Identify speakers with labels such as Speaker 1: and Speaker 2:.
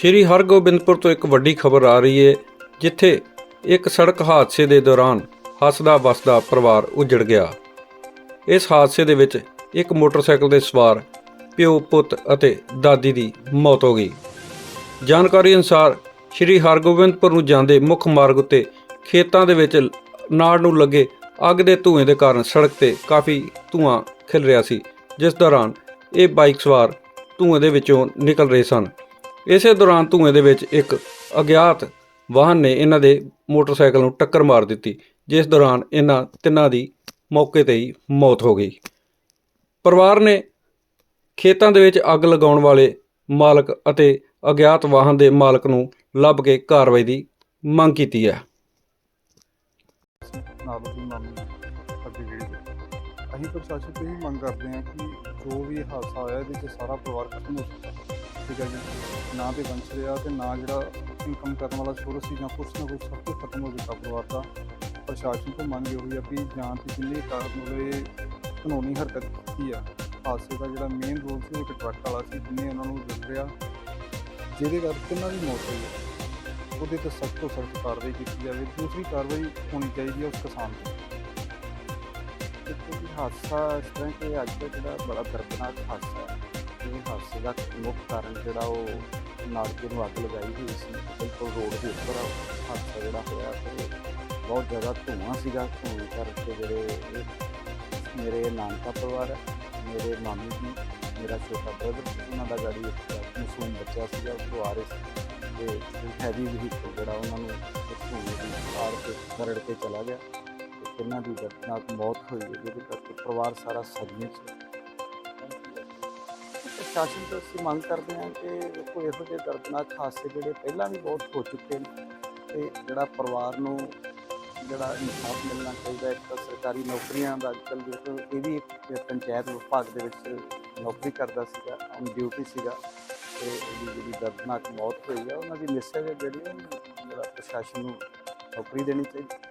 Speaker 1: ਸ਼੍ਰੀ ਹਰਗੋਬਿੰਦਪੁਰ ਤੋਂ ਇੱਕ ਵੱਡੀ ਖਬਰ ਆ ਰਹੀ ਹੈ ਜਿੱਥੇ ਇੱਕ ਸੜਕ ਹਾਦਸੇ ਦੇ ਦੌਰਾਨ ਹੱਸਦਾ ਵਸਦਾ ਪਰਿਵਾਰ ਉਜੜ ਗਿਆ। ਇਸ ਹਾਦਸੇ ਦੇ ਵਿੱਚ ਇੱਕ ਮੋਟਰਸਾਈਕਲ ਦੇ ਸਵਾਰ, ਪਿਓ, ਪੁੱਤ ਅਤੇ ਦਾਦੀ ਦੀ ਮੌਤ ਹੋ ਗਈ। ਜਾਣਕਾਰੀ ਅਨੁਸਾਰ ਸ਼੍ਰੀ ਹਰਗੋਬਿੰਦਪੁਰ ਨੂੰ ਜਾਂਦੇ ਮੁੱਖ ਮਾਰਗ ਉੱਤੇ ਖੇਤਾਂ ਦੇ ਵਿੱਚ ਨਾੜ ਨੂੰ ਲੱਗੇ ਅੱਗ ਦੇ ਧੂਏ ਦੇ ਕਾਰਨ ਸੜਕ ਤੇ ਕਾਫੀ ਧੂਆਂ ਖਿਲ ਰਿਹਾ ਸੀ, ਜਿਸ ਦੌਰਾਨ ਇਹ ਬਾਈਕ ਸਵਾਰ ਧੂਏ ਦੇ ਵਿੱਚੋਂ ਨਿਕਲ ਰਹੇ ਸਨ। ਇਸੇ ਦੌਰਾਨ ਧੂਏ ਦੇ ਵਿੱਚ ਇੱਕ ਅਗਿਆਤ ਵਾਹਨ ਨੇ ਇਹਨਾਂ ਦੇ ਮੋਟਰਸਾਈਕਲ ਨੂੰ ਟੱਕਰ ਮਾਰ ਦਿੱਤੀ, ਜਿਸ ਦੌਰਾਨ ਇਹਨਾਂ ਤਿੰਨਾਂ ਦੀ ਮੌਕੇ ਤੇ ਹੀ ਮੌਤ ਹੋ ਗਈ। ਪਰਿਵਾਰ ਨੇ ਖੇਤਾਂ ਦੇ ਵਿੱਚ ਅੱਗ ਲਗਾਉਣ ਵਾਲੇ ਮਾਲਕ ਅਤੇ ਅਗਿਆਤ ਵਾਹਨ ਦੇ ਮਾਲਕ ਨੂੰ ਲੱਭ ਕੇ ਕਾਰਵਾਈ ਦੀ ਮੰਗ ਕੀਤੀ ਹੈ।
Speaker 2: ਨਾਲ ਦੀ ਮਾਮੀ ਅੱਗੇ ਜਿਹੜੀ ਅਸੀਂ ਪ੍ਰਸ਼ਾਸਨ ਤੋਂ ਹੀ ਮੰਗ ਕਰਦੇ ਹਾਂ ਕਿ ਜੋ ਵੀ ਹਾਦਸਾ ਹੋਇਆ ਇਹਦੇ 'ਚ ਸਾਰਾ ਪਰਿਵਾਰ ਖਤਮ ਹੋ ਚੁੱਕਾ ਠੀਕ ਜੀ। ਨਾ ਤੇ ਵੰਸ਼ ਰਿਹਾ ਤੇ ਨਾ ਜਿਹੜਾ ਇਨਕਮ ਕਰਨ ਵਾਲਾ ਸੋਰਸ ਸੀ ਜਾਂ ਕੁਛ ਨਾ ਕੁਛ ਸਭ ਕੁਝ ਖਤਮ ਹੋ ਚੁੱਕਾ ਪਰਿਵਾਰ ਦਾ। ਪ੍ਰਸ਼ਾਸਨ ਤੋਂ ਮੰਗ ਇਹੋ ਹੀ ਆ ਵੀ ਜਾਂ ਤੇ ਜਿੰਨੇ ਕਾਰਨ ਹੋਏ ਕਾਨੂੰਨੀ ਹਰਕਤ ਕੀਤੀ ਆ, ਹਾਦਸੇ ਦਾ ਜਿਹੜਾ ਮੇਨ ਰੋਲ ਸੀ ਉਹ ਇੱਕ ਟਰੱਕ ਵਾਲਾ ਸੀ ਜਿਹਨੇ ਉਹਨਾਂ ਨੂੰ ਦੱਸਿਆ ਜਿਹਦੇ ਕਰਕੇ ਉਹਨਾਂ ਦੀ ਮੌਤ ਹੋਈ ਆ। ਉਹਦੇ ਤੇ ਸਖਤ ਤੋਂ ਸਖਤ ਕਾਰਵਾਈ ਕੀਤੀ ਜਾਵੇ, ਦੂਸਰੀ ਕਾਰਵਾਈ ਹੋਣੀ ਚਾਹੀਦੀ ਹੈ ਉਸ ਕਿਸਾਨ ਦੀ
Speaker 3: ਦੇਖੋ ਹਾਦਸਾ ਇਸ ਤਰ੍ਹਾਂ ਕਿ ਅੱਜ ਦਾ ਜਿਹੜਾ ਬੜਾ ਦਰਦਨਾਕ ਹਾਦਸਾ ਹੈ, ਇਹ ਹਾਦਸੇ ਦਾ ਮੁੱਖ ਕਾਰਨ ਜਿਹੜਾ ਉਹ ਨਾੜਕੇ ਨੂੰ ਅੱਗ ਲਗਾਈ ਹੋਈ ਸੀ। ਬਿਲਕੁਲ ਰੋਡ ਦੇ ਉੱਪਰ ਹਾਦਸਾ ਜਿਹੜਾ ਹੋਇਆ ਤੇ ਬਹੁਤ ਜ਼ਿਆਦਾ ਧੂਆਂ ਸੀਗਾ। ਧੂਏ ਕਰਕੇ ਜਿਹੜੇ ਮੇਰੇ ਨਾਨਕਾ ਪਰਿਵਾਰ ਹੈ, ਮੇਰੇ ਮਾਮੀ ਜੀ, ਮੇਰਾ ਛੋਟਾ ਬ੍ਰਦਰ ਉਹਨਾਂ ਦਾ ਗਾੜੀ ਇੱਕ ਮਾਸੂਮ ਬੱਚਾ ਸੀਗਾ, ਉਹ ਆ ਰਹੇ ਸੀ। ਤੇ ਹੈਵੀ ਵਹੀਕਲ ਜਿਹੜਾ ਉਹਨਾਂ ਨੂੰ ਧੂਏ ਦੀ ਆੜ ਕੇ ਕਰੜ ਕੇ ਚਲਾ ਗਿਆ। ਤੇ ਤਿੰਨਾਂ ਦੀ ਦਰਦਨਾਕ ਮੌਤ ਹੋਈ ਜਿਹਦੇ ਕਰਕੇ ਪਰਿਵਾਰ ਸਾਰਾ ਸਦਮੇ 'ਚ ਪ੍ਰਸ਼ਾਸਨ ਤੋਂ ਅਸੀਂ ਮੰਗ ਕਰਦੇ ਹਾਂ ਕਿ ਕੋਈ ਇਹੋ ਜਿਹੇ ਦਰਦਨਾਕ ਹਾਦਸੇ ਜਿਹੜੇ ਪਹਿਲਾਂ ਵੀ ਬਹੁਤ ਹੋ ਚੁੱਕੇ ਨੇ ਤੇ ਜਿਹੜਾ ਪਰਿਵਾਰ ਨੂੰ ਜਿਹੜਾ ਇਨਸਾਫ ਮਿਲਣਾ ਚਾਹੀਦਾ ਇੱਕ ਤਾਂ ਸਰਕਾਰੀ ਨੌਕਰੀਆਂ ਦਾ ਅੱਜਕੱਲ੍ਹ ਦੇਖੋ ਇਹ ਵੀ ਇੱਕ ਪੰਚਾਇਤ ਵਿਭਾਗ ਦੇ ਵਿੱਚ ਨੌਕਰੀ ਕਰਦਾ ਸੀਗਾ, ਔਨ ਡਿਊਟੀ ਸੀਗਾ ਤੇ ਉਹਦੀ ਜਿਹੜੀ ਦਰਦਨਾਕ ਮੌਤ ਹੋਈ ਆ, ਉਹਨਾਂ ਦੀ ਮਿਸੇਜ ਜਿਹੜੀ ਜਿਹੜਾ ਪ੍ਰਸ਼ਾਸਨ ਨੂੰ ਨੌਕਰੀ ਦੇਣੀ ਚਾਹੀਦੀ।